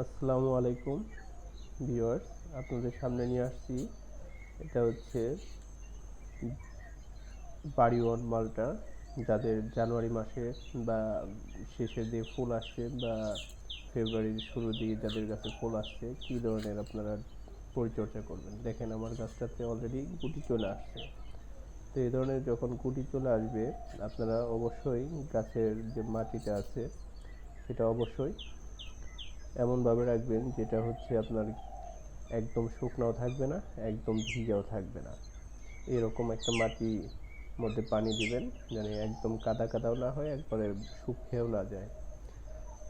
আসসালামু আলাইকুম, ভিউয়ার্স। আপনাদের সামনে নিয়ে আসছি। এটা হচ্ছে বাড়িওয়ান মালটা, যাদের জানুয়ারি মাসে বা শেষের দিকে ফুল আসছে বা ফেব্রুয়ারির শুরু দিয়ে যাদের কাছে ফুল আসছে, কী ধরনের আপনারা পরিচর্যা করবেন? দেখেন আমার গাছটাতে অলরেডি গুটি চলে আসছে। তো এই ধরনের যখন গুটি চলে আসবে, আপনারা অবশ্যই গাছের যে মাটিটা আছে, সেটা অবশ্যই এমনভাবে রাখবেন যেটা হচ্ছে আপনার একদম শুকনাও থাকবে না, একদম ভিজাও থাকবে না। এরকম একটা মাটি মধ্যে পানি দিবেন, যেন একদম কাদা কাদাও না হয়, একবারে শুকিয়েও না যায়।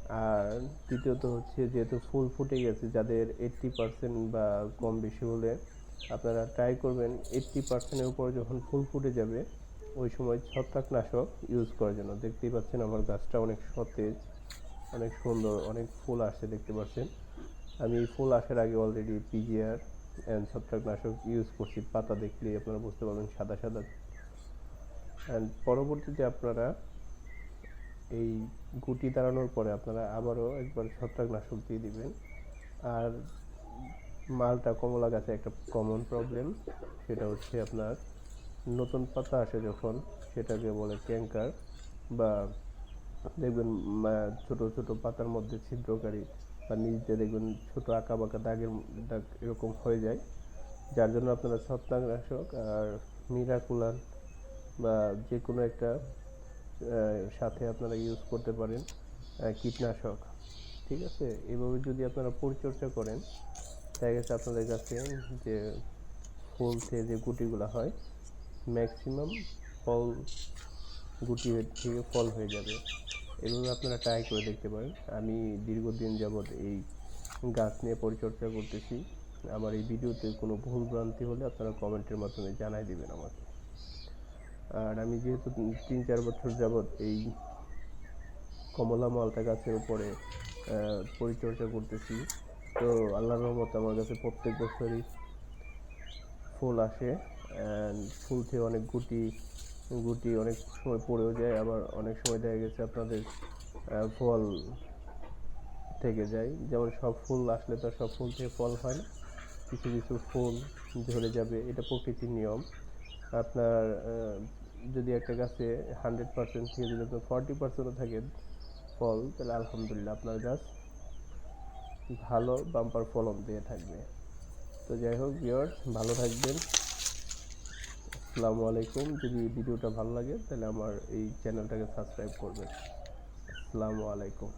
আর দ্বিতীয়ত হচ্ছে যেহেতু ফুল ফুটে গেছে, যাদের এইট্টি পার্সেন্ট বা কম বেশি হলে আপনারা ট্রাই করবেন এইট্টি পার্সেন্টের উপর যখন ফুল ফুটে যাবে, ওই সময় ছত্রাকনাশক ইউজ করার জন্য। দেখতেই পাচ্ছেন আমার গাছটা অনেক সতেজ। অনেক সুন্দর, অনেক ফুল আসছে দেখতে পাচ্ছেন। আমি এই ফুল আসার আগে অলরেডি পিজিআর অ্যান্ড ছত্রাকনাশক ইউজ করছি, পাতা দেখলেই আপনারা বুঝতে পারবেন, সাদা সাদা। অ্যান্ড পরবর্তীতে আপনারা এই গুটি দাঁড়ানোর পরে আপনারা আবারও একবার ছত্রাকনাশক দিয়ে দিবেন। আর মালটা কমলা গাছে একটা কমন প্রবলেম সেটা হচ্ছে আপনার নতুন পাতা আসে যখন, সেটাকে বলে ক্যাঙ্কার বা দেখবেন ছোট ছোট পাতার মধ্যে ছিদ্রকারী বা নিচে দেখবেন ছোট আঁকা বাঁকা দাগের দাগ এরকম হয়ে যায়। যার জন্য আপনারা ছত্রাকনাশক আর মিরাকুলার বা যে কোনো একটা সাথে আপনারা ইউজ করতে পারেন কীটনাশক। ঠিক আছে? এভাবে যদি আপনারা পরিচর্যা করেন, দেখা গেছে আপনাদের কাছে যে ফুল থেকে যে গুটিগুলো হয় ম্যাক্সিমাম ফল গুটি থেকে ফল হয়ে যাবে। এভাবে আপনারা ট্রাই করে দেখতে পারেন। আমি দীর্ঘদিন যাবৎ এই গাছ নিয়ে পরিচর্যা করতেছি। আমার এই ভিডিওতে কোনো ভুল ভ্রান্তি হলে আপনারা কমেন্টের মাধ্যমে জানাই দিবেন আমাকে। আর আমি যেহেতু তিন চার বছর যাবৎ এই কমলা মালটা গাছের উপরে পরিচর্যা করতেছি, তো আল্লাহর রহমতে আমার কাছে প্রত্যেক বছরই ফুল আসে। ফুল থেকে অনেক গুটি গুটি অনেক সময় পড়েও যায়, আবার অনেক সময় দেখা গেছে আপনাদের ফল থেকে যায়। যেমন সব ফুল আসলে তো সব ফুল থেকে ফল হয় না। কিছু কিছু ফুল ঝরে যাবে, এটা প্রকৃতির নিয়ম। আপনার যদি একটা গাছে হান্ড্রেড পার্সেন্ট থেকে যদি আপনার ফর্টি পার্সেন্টও থাকে ফল, তাহলে আলহামদুলিল্লাহ আপনার গাছ ভালো বাম্পার ফলন দিয়ে থাকবে। তো যাই হোক ভিউয়ার্স ভালো থাকবেন। আসসালামু আলাইকুম। যদি ভিডিওটা ভালো লাগে তাহলে আমার এই চ্যানেলটাকে সাবস্ক্রাইব করবেন। আসসালামু আলাইকুম।